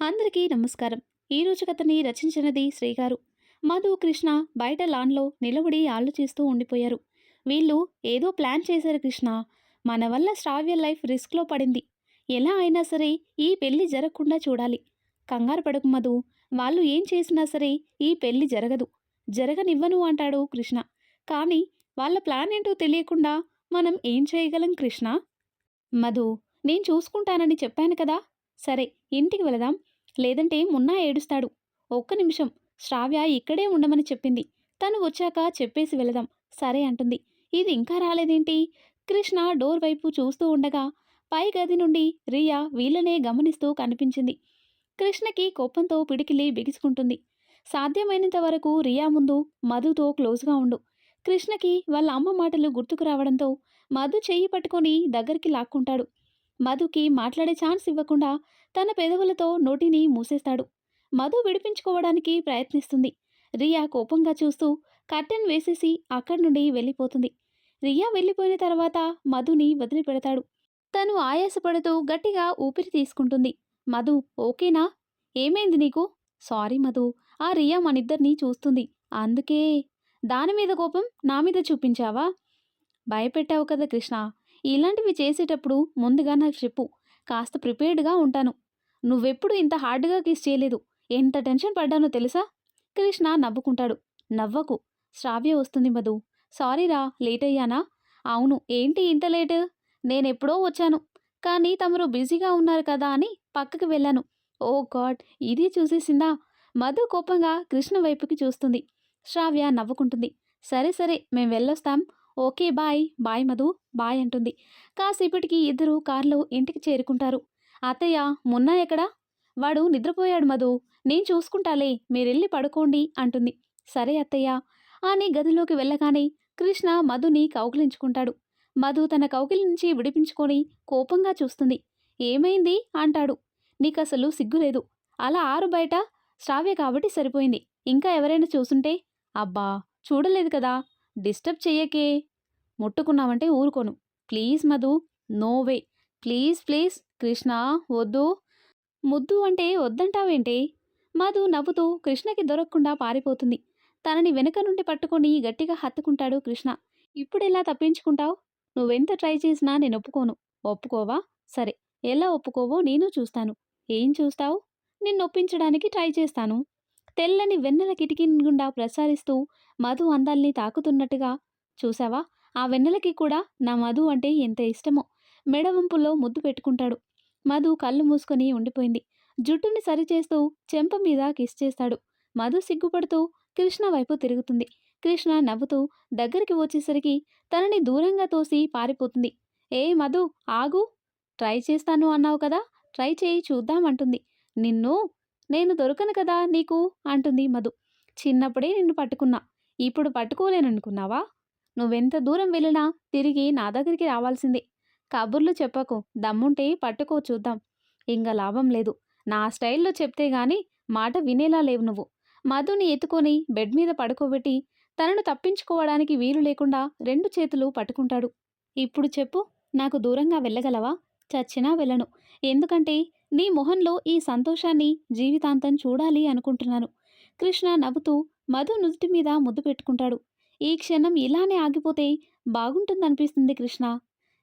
అందరికీ నమస్కారం. ఈ కథని రచించినది శ్రీగారు. మధు కృష్ణ బయట లాన్లో నిలబడి ఆలోచిస్తూ ఉండిపోయారు. వీళ్ళు ఏదో ప్లాన్ చేశారు కృష్ణ. మన వల్ల శ్రావ్య లైఫ్ రిస్క్లో పడింది. ఎలా అయినా సరే ఈ పెళ్ళి జరగకుండా చూడాలి. కంగారు పడకు మధు. వాళ్ళు ఏం చేసినా సరే ఈ పెళ్ళి జరగదు. జరగనివ్వను అంటాడు కృష్ణ. కానీ వాళ్ళ ప్లాన్ ఏంటో తెలియకుండా మనం ఏం చేయగలం కృష్ణ? మధు నేను చూసుకుంటానని చెప్పాను కదా. సరే ఇంటికి వెళదాం. లేదంటే మున్నా ఏడుస్తాడు. ఒక్క నిమిషం. శ్రావ్య ఇక్కడే ఉండమని చెప్పింది. తను వచ్చాక చెప్పేసి వెళదాం. సరే అంటుంది. ఇది ఇంకా రాలేదేంటి? కృష్ణ డోర్ వైపు చూస్తూ ఉండగా పై గది నుండి రియా వీళ్ళనే గమనిస్తూ కనిపించింది. కృష్ణకి కోపంతో పిడికిలి బిగుసుకుంటుంది. సాధ్యమైనంత వరకు రియా ముందు మధుతో క్లోజ్గా ఉండు. కృష్ణకి వాళ్ళ అమ్మ మాటలు గుర్తుకు రావడంతో మధు చెయ్యి పట్టుకొని దగ్గరికి లాక్కుంటాడు. మధుకి మాట్లాడే ఛాన్స్ ఇవ్వకుండా తన పెదవులతో నోటిని మూసేస్తాడు. మధు విడిపించుకోవడానికి ప్రయత్నిస్తుంది. రియా కోపంగా చూస్తూ కర్టెన్ వేసేసి అక్కడి నుండి వెళ్ళిపోతుంది. రియా వెళ్ళిపోయిన తర్వాత మధుని వదిలిపెడతాడు. తను ఆయాసపడుతూ గట్టిగా ఊపిరి తీసుకుంటుంది. మధు ఓకేనా? ఏమైంది నీకు? సారీ మధు. ఆ రియా మనిద్దరినీ చూస్తుంది. అందుకే. దాని మీద కోపం నా మీద చూపించావా? భయపెట్టావు కదా కృష్ణ. ఇలాంటివి చేసేటప్పుడు ముందుగా నాకు చెప్పు. కాస్త ప్రిపేర్డ్గా ఉంటాను. నువ్వెప్పుడు ఇంత హార్డ్గా కిస్ చేయలేదు. ఎంత టెన్షన్ పడ్డానో తెలుసా? కృష్ణ నవ్వుకుంటాడు. నవ్వకు. శ్రావ్య వస్తుంది మధు. సారీరా లేట్ అయ్యానా? అవును. ఏంటి ఇంత లేట్? నేనెప్పుడో వచ్చాను. కానీ తమరు బిజీగా ఉన్నారు కదా అని పక్కకి వెళ్ళాను. Oh god! ఇది చూసేసిందా? మధు కోపంగా కృష్ణ వైపుకి చూస్తుంది. శ్రావ్య నవ్వుకుంటుంది. సరే సరే. మేం వెళ్ళొస్తాం. Okay bye. Bye Madhu. Bye అంటుంది. కాసేపటికి ఇద్దరు కారులో ఇంటికి చేరుకుంటారు. అత్తయ్య మున్నా ఎక్కడా? వాడు నిద్రపోయాడు మధు. నేను చూసుకుంటాలే. మీరెళ్ళి పడుకోండి అంటుంది. సరే అత్తయ్య. అని గదిలోకి వెళ్ళగానే కృష్ణ మధుని కౌగిలించుకుంటాడు. మధు తన కౌకిలి నుంచి విడిపించుకొని కోపంగా చూస్తుంది. ఏమైంది? అంటాడు. నీకసలు సిగ్గులేదు. అలా ఆరు బయట శ్రావ్య కాబట్టి సరిపోయింది. ఇంకా ఎవరైనా చూసుంటే? అబ్బా! చూడలేదు కదా! డిస్టర్బ్ చెయ్యకే. ముట్టుకున్నావంటే ఊరుకోను. Please Madhu no way. Please please Krishna వద్దు. ముద్దు అంటే వద్దంటావేంటి? మధు నవ్వుతూ కృష్ణకి దొరకకుండా పారిపోతుంది. తనని వెనక నుండి పట్టుకొని గట్టిగా హత్తుకుంటాడు కృష్ణ. ఇప్పుడెలా తప్పించుకుంటావు? నువ్వెంత ట్రై చేసినా నేను ఒప్పుకోను. ఒప్పుకోవా? సరే. ఎలా ఒప్పుకోవో నేను చూస్తాను. ఏం చూస్తావు? నిన్ను ఒప్పించడానికి ట్రై చేస్తాను. తెల్లని వెన్నెల కిటికీ గుండా ప్రసారిస్తూ మధు అందాల్ని తాకుతున్నట్టుగా చూసావా ఆ వెన్నెలకి కూడా నా మధు అంటే ఎంత ఇష్టమో. మెడవంపులో ముద్దు పెట్టుకుంటాడు. మధు కళ్ళు మూసుకొని ఉండిపోయింది. జుట్టుని సరిచేస్తూ చెంప మీద కిస్ చేస్తాడు. మధు సిగ్గుపడుతూ కృష్ణ వైపు తిరుగుతుంది. కృష్ణ నవ్వుతూ దగ్గరికి వచ్చేసరికి తనని దూరంగా తోసి పారిపోతుంది. ఏ మధు ఆగు. ట్రై చేస్తాను అన్నావు కదా. ట్రై చేయి చూద్దామంటుంది నిన్ను నేను దొరకను కదా నీకు? అంటుంది మధు. చిన్నప్పుడే నిన్ను పట్టుకున్నా. ఇప్పుడు పట్టుకోలేననుకున్నావా? నువ్వెంత దూరం వెళ్ళినా తిరిగి నా దగ్గరికి రావాల్సిందే. కబుర్లు చెప్పకు. దమ్ముంటే పట్టుకో చూద్దాం. ఇంకా లాభం లేదు. నా స్టైల్లో చెప్తే గాని మాట వినేలా లేవు నువ్వు. మధుని ఎత్తుకొని బెడ్ మీద పడుకోబెట్టి తనను తప్పించుకోవడానికి వీలు లేకుండా రెండు చేతులు పట్టుకుంటాడు. ఇప్పుడు చెప్పు. నాకు దూరంగా వెళ్ళగలవా? చచ్చినా వెళ్ళను. ఎందుకంటే నీ మొహంలో ఈ సంతోషాన్ని జీవితాంతం చూడాలి అనుకుంటున్నాను. కృష్ణ నవ్వుతూ మధు నుదుటి మీద ముద్దు పెట్టుకుంటాడు. ఈ క్షణం ఇలానే ఆగిపోతే బాగుంటుందనిపిస్తుంది కృష్ణ.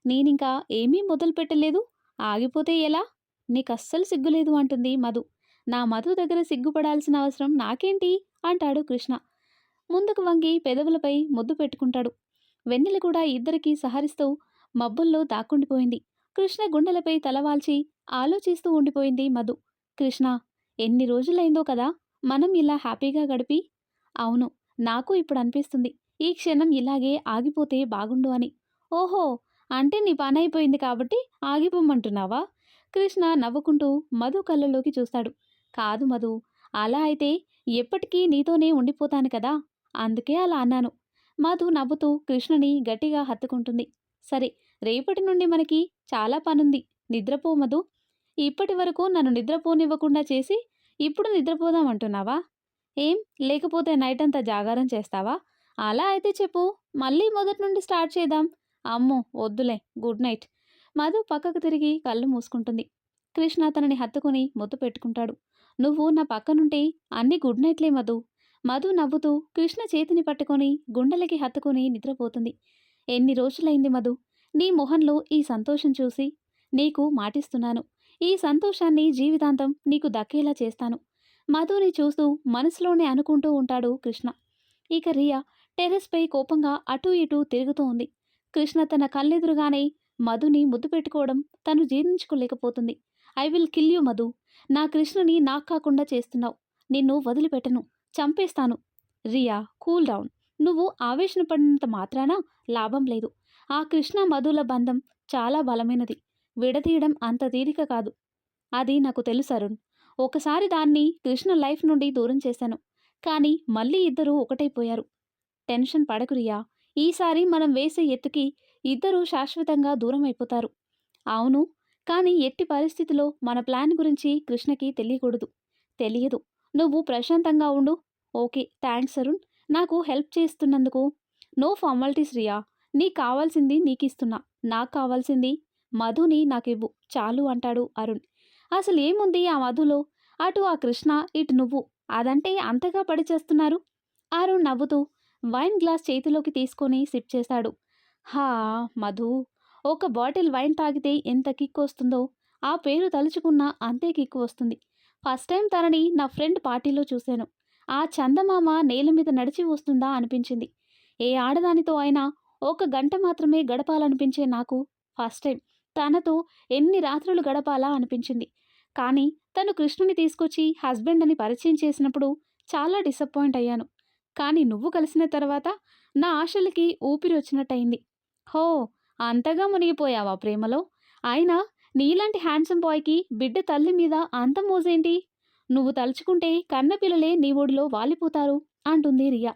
నేనింకా ఏమీ మొదలు పెట్టలేదు? ఆగిపోతే ఎలా? నీకు అస్సలు సిగ్గులేదు అంటుంది మధు. నా మధు దగ్గర సిగ్గుపడాల్సిన అవసరం నాకేంటి? అంటాడు కృష్ణ. ముందుకు వంగి పెదవులపై ముద్దు పెట్టుకుంటాడు. వెన్నెల కూడా ఇద్దరికీ సహరిస్తూ మబ్బుల్లో దాక్కుండిపోయింది. కృష్ణ గుండెలపై తలవాల్చి ఆలోచిస్తూ ఉండిపోయింది మధు. కృష్ణ ఎన్ని రోజులైందో కదా మనం ఇలా హ్యాపీగా గడిపి అవును నాకు ఇప్పుడు అనిపిస్తుంది. ఈ క్షణం ఇలాగే ఆగిపోతే బాగుండు అని. ఓహో అంటే నీ పని అయిపోయింది కాబట్టి ఆగిపోమంటున్నావా కృష్ణ నవ్వుకుంటూ మధు కళ్ళలోకి చూస్తాడు. కాదు మధు అలా అయితే ఎప్పటికీ నీతోనే ఉండిపోతాను కదా అందుకే అలా అన్నాను మధు నవ్వుతూ కృష్ణని గట్టిగా హత్తుకుంటుంది. సరే రేపటి నుండి మనకి చాలా పనుంది. నిద్రపో మధు ఇప్పటి వరకు నన్ను నిద్రపోనివ్వకుండా చేసి ఇప్పుడు నిద్రపోదాం అంటున్నావా? ఏం? లేకపోతే నైట్ అంతా జాగారం చేస్తావా? అలా అయితే చెప్పు. మళ్ళీ మొదటి నుండి స్టార్ట్ చేద్దాం. అమ్మో! వద్దులే. Good night. మధు పక్కకు తిరిగి కళ్ళు మూసుకుంటుంది. కృష్ణ తనని హత్తుకుని ముద్దు పెట్టుకుంటాడు. నువ్వు నా పక్కనుంటే అన్ని గుడ్ నైట్లే మధు. మధు నవ్వుతూ కృష్ణ చేతిని పట్టుకొని గుండెలకి హత్తుకుని నిద్రపోతుంది. ఎన్ని రోజులైంది మధు? నీ మొహంలో ఈ సంతోషం చూసి నీకు మాటిస్తున్నాను. ఈ సంతోషాన్ని జీవితాంతం నీకు దక్కేలా చేస్తాను. మధుని చూస్తూ మనసులోనే అనుకుంటూ ఉంటాడు కృష్ణ. ఇక రియా టెర్రస్పై కోపంగా అటూ ఇటూ తిరుగుతూ ఉంది. కృష్ణ తన కళ్ళెదురుగానే మధుని ముద్దు పెట్టుకోవడం తను జీర్ణించుకోలేకపోతుంది. I will kill you Madhu. నా కృష్ణని నాకు కాకుండా చేస్తున్నావు. నిన్ను వదిలిపెట్టను. చంపేస్తాను. Riya cool down. నువ్వు ఆవేశపడినంత మాత్రాన లాభం లేదు. ఆ కృష్ణ మధుల బంధం చాలా బలమైనది. విడదీయడం అంత తీరిక కాదు. అది నాకు తెలుసు అరుణ్. ఒకసారి దాన్ని కృష్ణ లైఫ్ నుండి దూరం చేశాను. కానీ మళ్ళీ ఇద్దరూ ఒకటైపోయారు టెన్షన్ పడకు రియా. ఈసారి మనం వేసే ఎత్తుకి ఇద్దరూ శాశ్వతంగా దూరం అయిపోతారు. అవును కానీ ఎట్టి పరిస్థితిలో మన ప్లాన్ గురించి కృష్ణకి తెలియకూడదు. తెలియదు. నువ్వు ప్రశాంతంగా ఉండు. Okay thanks Arun. నాకు హెల్ప్ చేస్తున్నందుకు. No formalities Riya. నీకు కావాల్సింది నీకు ఇస్తున్నా నాకు కావాల్సింది మధుని నాకివ్వు. చాలు అంటాడు అరుణ్. అసలు ఏముంది ఆ మధులో? అటు ఆ కృష్ణ ఇటు నువ్వు. అదంటే అంతగా పడి చేస్తున్నారు అరుణ్ నవ్వుతూ వైన్ గ్లాస్ చేతిలోకి తీసుకొని సిప్ చేశాడు. హా మధు ఒక బాటిల్ వైన్ తాగితే ఎంత కిక్ వస్తుందో ఆ పేరు తలుచుకున్న అంతే కిక్ వస్తుంది ఫస్ట్ టైం తనని నా ఫ్రెండ్ పార్టీలో చూశాను. ఆ చందమామ నేల మీద నడిచి వస్తుందా అనిపించింది. ఏ ఆడదానితో అయినా ఒక గంట మాత్రమే గడపాలనిపించే నాకు ఫస్ట్ టైం. తనతో ఎన్ని రాత్రులు గడపాలా అనిపించింది. కానీ తను కృష్ణుని తీసుకొచ్చి హస్బెండ్ అని పరిచయం చేసినప్పుడు చాలా డిసప్పాయింట్ అయ్యాను. కానీ నువ్వు కలిసిన తర్వాత నా ఆశలకి ఊపిరి వచ్చినట్టయింది. హో అంతగా మునిగిపోయావా ప్రేమలో? అయినా నీలాంటి హ్యాండ్సమ్ బాయ్కి బిడ్డ తల్లి మీద అంత మోజేంటి? నువ్వు తలుచుకుంటే కన్నపిల్లలే నీ ఒడిలో వాలిపోతారు అంటుంది రియా.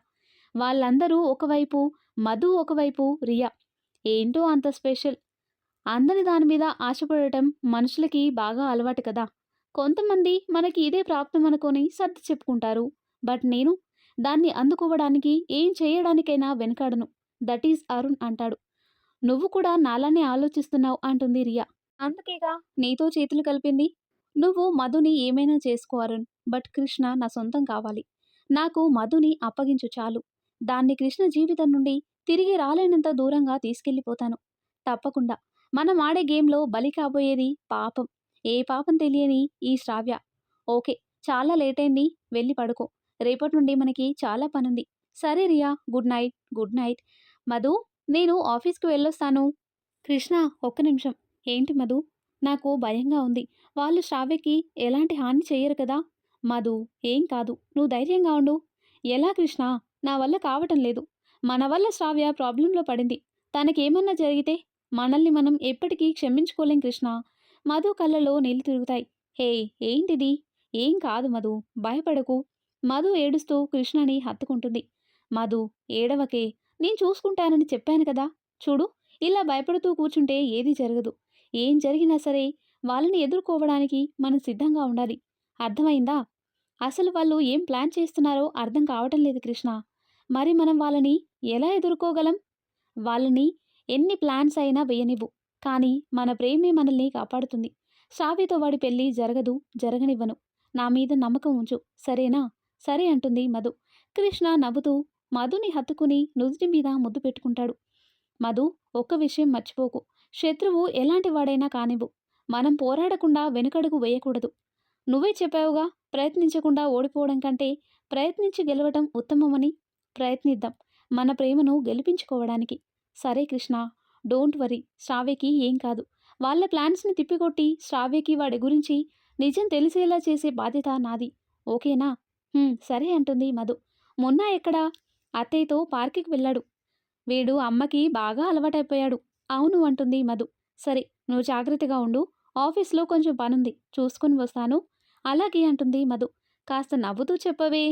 వాళ్ళందరూ ఒకవైపు మధు ఒకవైపు రియా ఏంటో అంత స్పెషల్? అందరి దాని మీద ఆశపడటం మనుషులకి బాగా అలవాటు కదా. కొంతమంది మనకి ఇదే ప్రాప్తం అనుకొని సర్ది చెప్పుకుంటారు. బట్ నేను దాన్ని అందుకోవడానికి ఏం చేయడానికైనా వెనకాడను. దట్ ఈజ్ అరుణ్ అంటాడు. నువ్వు కూడా నాలానే ఆలోచిస్తున్నావు అంటుంది రియా. అందుకేగా నీతో చేతులు కలిపింది? నువ్వు మధుని ఏమైనా చేసుకో అరుణ్ బట్ కృష్ణ నా సొంతం కావాలి. నాకు మధుని అప్పగించు చాలు. దాన్ని కృష్ణ జీవితం నుండి తిరిగి రాలేనంత దూరంగా తీసుకెళ్ళిపోతాను. తప్పకుండా. మనం ఆడే గేమ్లో బలి కాబోయేది పాపం. ఏ పాపం తెలియని ఈ శ్రావ్య. ఓకే చాలా లేట్ అయింది వెళ్ళి పడుకో. రేపటి నుండి మనకి చాలా పనుంది. సరే Riya good night good night. Madhu నేను ఆఫీస్కి వెళ్ళొస్తాను. కృష్ణ ఒక్క నిమిషం. ఏంటి మధు? నాకు భయంగా ఉంది. వాళ్ళు శ్రావ్యకి ఎలాంటి హాని చెయ్యరు కదా? మధు ఏం కాదు. నువ్వు ధైర్యంగా ఉండు. ఎలా కృష్ణ? నా వల్ల కావటం లేదు. మన వల్ల శ్రావ్య ప్రాబ్లంలో పడింది. తనకేమన్నా జరిగితే మనల్ని మనం ఎప్పటికీ క్షమించుకోలేం కృష్ణ. మధు కళ్ళలో నీళ్ళు తిరుగుతాయి. హే ఏంటిది? ఏం కాదు మధు. భయపడకు. మధు ఏడుస్తూ కృష్ణని హత్తుకుంటుంది. మధు ఏడవకే. నేను చూసుకుంటానని చెప్పాను కదా. చూడు ఇలా భయపడుతూ కూర్చుంటే ఏది జరగదు. ఏం జరిగినా సరే వాళ్ళని ఎదుర్కోవడానికి మనం సిద్ధంగా ఉండాలి. అర్థమైందా? అసలు వాళ్ళు ఏం ప్లాన్ చేస్తున్నారో అర్థం కావటం లేదు కృష్ణ. మరి మనం వాళ్ళని ఎలా ఎదుర్కోగలం? వాళ్ళని ఎన్ని ప్లాన్స్ అయినా వేయనివ్వు. కానీ మన ప్రేమే మనల్ని కాపాడుతుంది. సావితో వాడి పెళ్ళి జరగదు జరగనివ్వను. నా మీద నమ్మకం ఉంచు. సరేనా? సరే అంటుంది మధు. కృష్ణ నవ్వుతూ మధుని హత్తుకుని నుదుటి మీద ముద్దు పెట్టుకుంటాడు. మధు ఒక్క విషయం మర్చిపోకు. శత్రువు ఎలాంటి వాడైనా కానివ్వు. మనం పోరాడకుండా వెనుకడుగు వేయకూడదు. నువ్వే చెప్పావుగా ప్రయత్నించకుండా ఓడిపోవడం కంటే ప్రయత్నించి గెలవటం ఉత్తమమని ప్రయత్నిద్దాం. మన ప్రేమను గెలిపించుకోవడానికి. సరే కృష్ణ డోంట్ వరీ. శ్రావ్యకి ఏం కాదు. వాళ్ళ ప్లాన్స్ని తిప్పికొట్టి శ్రావ్యకి వాడి గురించి నిజం తెలిసేలా చేసే బాధ్యత నాది. ఓకేనా? సరే అంటుంది మధు. మొన్న ఎక్కడా? అత్తయ్యతో పార్కుకి వెళ్ళాడు. వీడు అమ్మకి బాగా అలవాటైపోయాడు. అవును అంటుంది మధు. సరే నువ్వు జాగ్రత్తగా ఉండు. ఆఫీస్లో కొంచెం పనుంది. చూసుకొని వస్తాను. అలాగే అంటుంది మధు. కాస్త నవ్వుతూ చెప్పవే.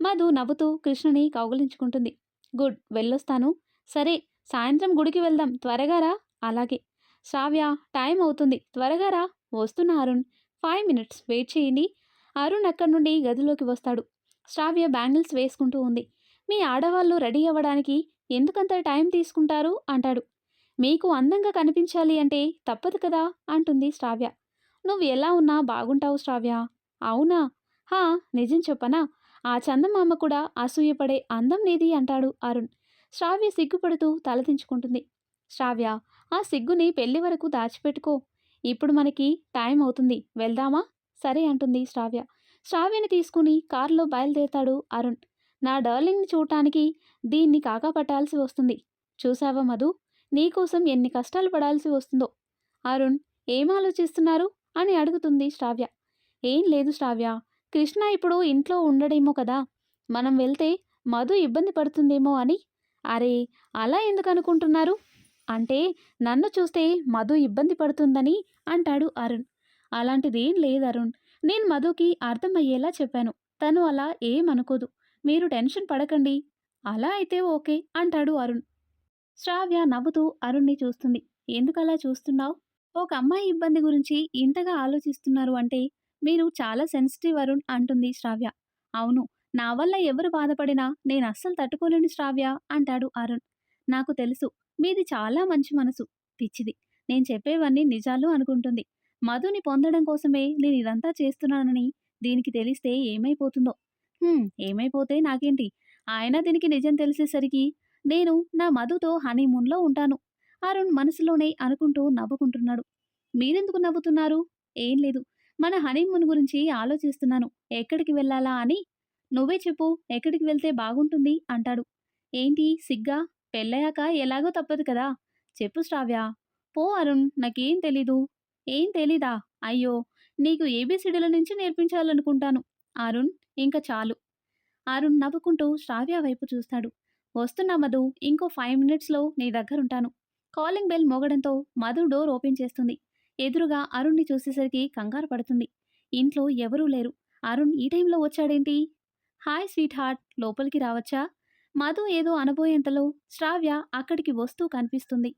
మధు నవ్వుతూ కృష్ణని కౌగులించుకుంటుంది. గుడ్ వెళ్ళొస్తాను. సరే సాయంత్రం గుడికి వెళ్దాం. త్వరగా రా. అలాగే. శ్రావ్య టైం అవుతుంది. త్వరగా రా. వస్తున్నా అరుణ్. Five minutes. వెయిట్ చేయండి. అరుణ్ అక్కడి నుండి గదిలోకి వస్తాడు. శ్రావ్య బ్యాంగిల్స్ వేసుకుంటూ ఉంది. మీ ఆడవాళ్ళు రెడీ అవ్వడానికి ఎందుకంత టైం తీసుకుంటారు? అంటాడు. మీకు అందంగా కనిపించాలి అంటే తప్పదు కదా? అంటుంది శ్రావ్య. నువ్వు ఎలా ఉన్నా బాగుంటావు శ్రావ్య. అవునా? హా నిజం చెప్పనా? ఆ చందమామ కూడా అసూయపడే అందం నీది అంటాడు అరుణ్. శ్రావ్య సిగ్గుపడుతూ తలదించుకుంటుంది శ్రావ్య ఆ సిగ్గుని పెళ్ళి వరకు దాచిపెట్టుకో. ఇప్పుడు మనకి టైం అవుతుంది. వెళ్దామా? సరే అంటుంది శ్రావ్య. శ్రావ్యని తీసుకుని కారులో బయలుదేరతాడు అరుణ్. నా డార్లింగ్ని చూడటానికి దీన్ని కాకా పట్టాల్సి వస్తుంది. చూసావా మధు? నీకోసం ఎన్ని కష్టాలు పడాల్సి వస్తుందో. అరుణ్ ఏం ఆలోచిస్తున్నారు? అని అడుగుతుంది శ్రావ్య. ఏం లేదు శ్రావ్య. కృష్ణ ఇప్పుడు ఇంట్లో ఉండడేమో కదా మనం వెళ్తే మధు ఇబ్బంది పడుతుందేమో అని. అరే అలా ఎందుకు అనుకుంటున్నారు అంటే నన్ను చూస్తే మధు ఇబ్బంది పడుతుందని అంటాడు అరుణ్. అలాంటిదేం లేదు అరుణ్. నేను మధుకి అర్థమయ్యేలా చెప్పాను. తను అలా ఏమనుకోదు. మీరు టెన్షన్ పడకండి. అలా అయితే ఓకే అంటాడు అరుణ్. శ్రావ్య నవ్వుతూ అరుణ్ణి చూస్తుంది. ఎందుకలా చూస్తున్నావు? ఒక అమ్మాయి ఇబ్బంది గురించి ఇంతగా ఆలోచిస్తున్నారు అంటే మీరు చాలా సెన్సిటివ్ అరుణ్ అంటుంది శ్రావ్య. అవును నా వల్ల ఎవరు బాధపడినా నేను అస్సలు తట్టుకోలేని శ్రావ్య అంటాడు అరుణ్. నాకు తెలుసు మీది చాలా మంచి మనసు పిచ్చిది. నేను చెప్పేవన్నీ నిజాలు అనుకుంటుంది. మధుని పొందడం కోసమే నేను ఇదంతా చేస్తున్నానని దీనికి తెలిస్తే ఏమైపోతుందో? ఏమైపోతే నాకేంటి? ఆయన దీనికి నిజం తెలిసేసరికి నేను నా మధుతో హనీమూన్లో ఉంటాను. అరుణ్ మనసులోనే అనుకుంటూ నవ్వుకుంటున్నాడు. మీరెందుకు నవ్వుతున్నారు? ఏం లేదు. మన హనీమూన్ గురించి ఆలోచిస్తున్నాను. ఎక్కడికి వెళ్ళాలా అని? నువ్వే చెప్పు ఎక్కడికి వెళ్తే బాగుంటుంది? అంటాడు. ఏంటి? సిగ్గా? పెళ్ళయ్యాక ఎలాగో తప్పదు కదా? చెప్పు శ్రావ్య. పో అరుణ్ నాకేం తెలీదు. ఏం తెలీదా? అయ్యో నీకు ఏబిసిడీల నుంచి నేర్పించాలనుకుంటాను. అరుణ్ ఇంకా చాలు. అరుణ్ నవ్వుకుంటూ శ్రావ్య వైపు చూస్తాడు. వస్తున్నా మధు ఇంకో ఫైవ్ మినిట్స్లో నీ దగ్గరుంటాను. కాలింగ్ బెల్ మోగడంతో మధు డోర్ ఓపెన్ చేస్తుంది. ఎదురుగా అరుణ్ని చూసేసరికి కంగారు పడుతుంది. ఇంట్లో ఎవరూ లేరు. అరుణ్ ఈ టైంలో వచ్చాడేంటి? హాయ్ స్వీట్ హార్ట్ లోపలికి రావచ్చా? మధు ఏదో అనబోయేంతలో శ్రావ్య అక్కడికి వస్తూ కనిపిస్తుంది.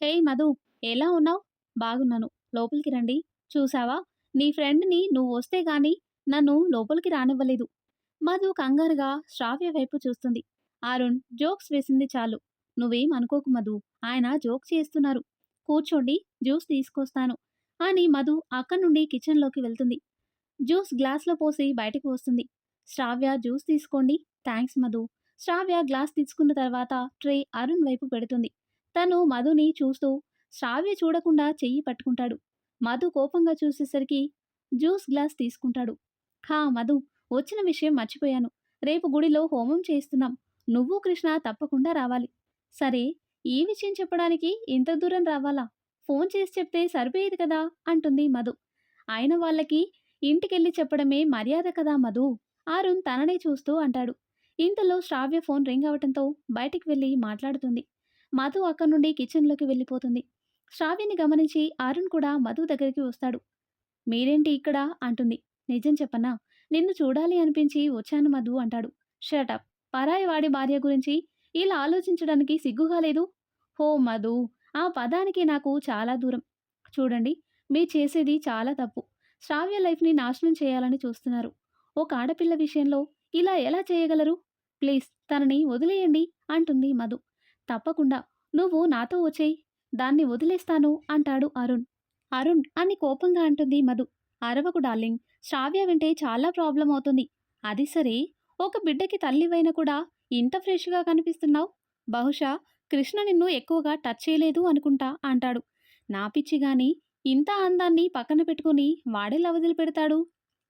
హే మధు ఎలా ఉన్నావు? బాగున్నాను. లోపలికి రండి. చూసావా నీ ఫ్రెండ్ని నువ్వు వస్తే గాని నన్ను లోపలికి రానివ్వలేదు. మధు కంగారుగా శ్రావ్య వైపు చూస్తుంది. అరుణ్ జోక్స్ వేసింది చాలు. నువ్వేం అనుకోకు మధు. ఆయన జోక్ చేస్తున్నారు. కూర్చోండి జ్యూస్ తీసుకొస్తాను అని మధు అక్కడి నుండి కిచెన్లోకి వెళ్తుంది. జ్యూస్ గ్లాస్లో పోసి బయటకు వస్తుంది. శ్రావ్య జ్యూస్ తీసుకోండి. థ్యాంక్స్ మధు. శ్రావ్య గ్లాస్ తీసుకున్న తర్వాత ట్రే అరుణ్ వైపు పెడుతుంది. తను మధుని చూస్తూ శ్రావ్య చూడకుండా చెయ్యి పట్టుకుంటాడు. మధు కోపంగా చూసేసరికి జ్యూస్ గ్లాస్ తీసుకుంటాడు. హా మధు వచ్చిన విషయం మర్చిపోయాను. రేపు గుడిలో హోమం చేస్తున్నాం నువ్వు కృష్ణ తప్పకుండా రావాలి. సరే ఈ విషయం చెప్పడానికి ఇంత దూరం రావాలా? ఫోన్ చేసి చెప్తే సరిపోయేది కదా? అంటుంది మధు. ఆయన వాళ్ళకి ఇంటికెళ్ళి చెప్పడమే మర్యాద కదా మధు? అరుణ్ తననే చూస్తూ అంటాడు. ఇంతలో శ్రావ్య ఫోన్ రింగ్ అవటంతో బయటికి వెళ్ళి మాట్లాడుతుంది. మధు అక్కడి నుండి కిచెన్లోకి వెళ్ళిపోతుంది. శ్రావ్యని గమనించి అరుణ్ కూడా మధు దగ్గరికి వస్తాడు. మీరేంటి ఇక్కడ? అంటుంది. నిజం చెప్పనా? నిన్ను చూడాలి అనిపించి వచ్చాను మధు అంటాడు. షటప్. పరాయి వాడి భార్య గురించి ఇలా ఆలోచించడానికి సిగ్గుగా లేదు? హో మధు ఆ పదానికి నాకు చాలా దూరం. చూడండి మీరు చేసేది చాలా తప్పు. శ్రావ్య లైఫ్ని నాశనం చేయాలని చూస్తున్నారు. ఒక ఆడపిల్ల విషయంలో ఇలా ఎలా చేయగలరు? ప్లీజ్ తనని వదిలేయండి అంటుంది మధు. తప్పకుండా నువ్వు నాతో వచ్చేయి. దాన్ని వదిలేస్తాను అంటాడు అరుణ్. అరుణ్ అని కోపంగా అంటుంది మధు. అరవకు డార్లింగ్ శ్రావ్య వింటే చాలా ప్రాబ్లం అవుతుంది. అది సరే ఒక బిడ్డకి తల్లివైన కూడా ఇంత ఫ్రెష్గా కనిపిస్తున్నావు? బహుశా కృష్ణ నిన్ను ఎక్కువగా టచ్ చేయలేదు అనుకుంటా అంటాడు. నా పిచ్చి గాని ఇంత అందాన్ని పక్కన పెట్టుకుని వాడేలా వదిలిపెడతాడు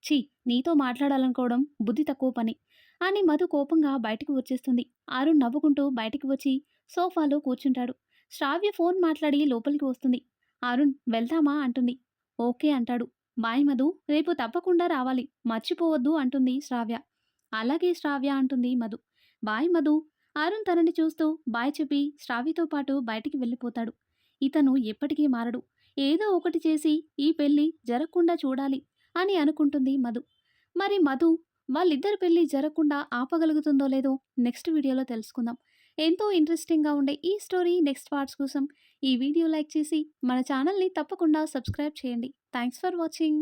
ఛీ నీతో మాట్లాడాలనుకోవడం బుద్ధి తక్కువ పని అని మధు కోపంగా బయటకు వచ్చేస్తుంది. అరుణ్ నవ్వుకుంటూ బయటికి వచ్చి సోఫాలో కూర్చుంటాడు. శ్రావ్య ఫోన్ మాట్లాడి లోపలికి వస్తుంది. అరుణ్ వెళ్తామా అంటుంది. ఓకే అంటాడు. బాయ్ మధు రేపు తప్పకుండా రావాలి. మర్చిపోవద్దు అంటుంది శ్రావ్య. అలాగే శ్రావ్య అంటుంది మధు. బాయ్ మధు అరుణ్ తనని చూస్తూ బాయ్ చెప్పి శ్రావితో పాటు బయటికి వెళ్ళిపోతాడు. ఇతను ఎప్పటికీ మారడు. ఏదో ఒకటి చేసి ఈ పెళ్ళి జరగకుండా చూడాలి అని అనుకుంటుంది మధు. మరి మధు వాళ్ళిద్దరి పెళ్ళి జరగకుండా ఆపగలుగుతుందో లేదో నెక్స్ట్ వీడియోలో తెలుసుకుందాం. ఎంతో ఇంట్రెస్టింగ్గా ఉండే ఈ స్టోరీ నెక్స్ట్ పార్ట్స్ కోసం ఈ వీడియో లైక్ చేసి మన ఛానల్ని తప్పకుండా సబ్స్క్రైబ్ చేయండి. Thanks for watching.